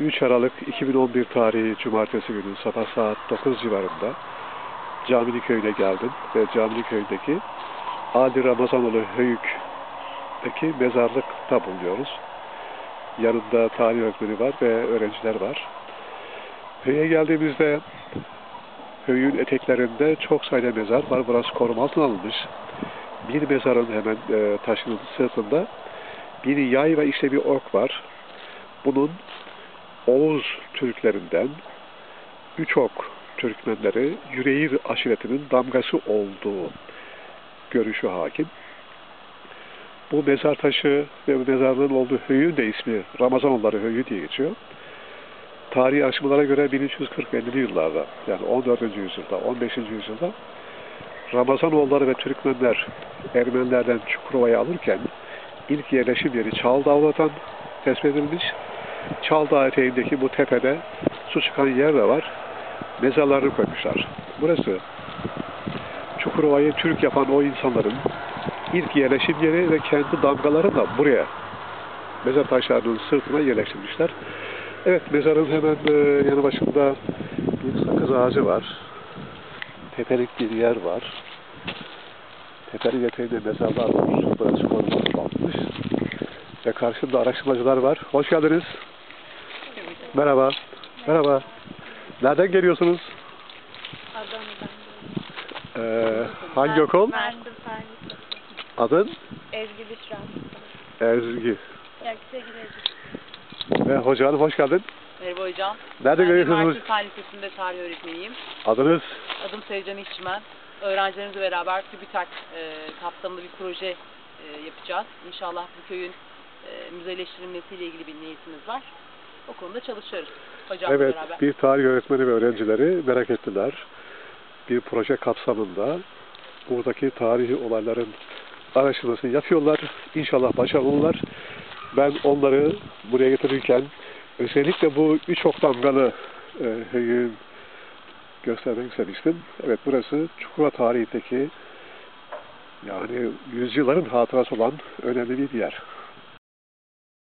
3 Aralık 2011 tarihi Cumartesi günü sabah saat 9 civarında Camili Köyü'ne geldim ve Camili Köyü'ndeki Ali Ramazanoğlu Höyük'teki mezarlıkta bulunuyoruz. Yanında tarih öğretmeni var ve öğrenciler var. Köy'e geldiğimizde köyün eteklerinde çok sayıda mezar var. Burası koruma altına alınmış. Bir mezarın hemen e, taşının sırtında bir yay ve işte bir ok var. Bunun Oğuz Türklerinden üç ok Türkmenleri Yüreğir aşiretinin damgası olduğu görüşü hakim. Bu mezar taşı ve bu mezarlığın olduğu höyün de ismi Ramazanoğulları Höyü diye geçiyor. Tarihi aşamalara göre 1340-50'li yıllarda yani 14. yüzyılda, 15. yüzyılda Ramazanoğulları ve Türkmenler Ermenilerden Çukurova'yı alırken ilk yerleşim yeri Çaldağlı'dan tespit edilmiş. Çaldağ eteğindeki bu tepede su çıkan yer de var. Mezarlarını koymuşlar. Burası Çukurova'yı Türk yapan o insanların ilk yerleşim yeri ve kendi damgaları da buraya mezar taşlarının sırtına yerleştirmişler. Evet mezarın hemen e, yanı başında bir sakız ağacı var. Tepelik bir yer var. Tepenin eteğinde mezarlar var. Burası koruması altmış. Ve karşımda araştırmacılar var. Hoş geldiniz. Merhaba. Merhaba. Nereden geliyorsunuz? Adana'dan. Ee, hangi okul? Merdim Fen Lisesi. Adın? Ezgi Büşra. Ezgi. Girecik. Ve hoca hanım hoş geldin. Merhaba hocam. Nerede ben görüyorsunuz? Martin Fen Lisesi'nde tarih öğretmeniyim. Adınız? Adım Sevcan İşçimen. Öğrencilerimizle beraber TÜBİTAK e, kapsamında bir proje e, yapacağız. İnşallah bu köyün e, müzeleştirilmesiyle ilgili bir niyetimiz var. O konuda çalışıyoruz hocamla Evet, beraber. bir tarih öğretmeni ve öğrencileri merak ettiler. Bir proje kapsamında buradaki tarihi olayların araştırmasını yapıyorlar. İnşallah başarılılar. Ben onları buraya getirirken özellikle bu üç ok damgalı e, göstermek istemiştim. Evet burası Çukurova tarihindeki yani yüzyılların hatırası olan önemli bir yer.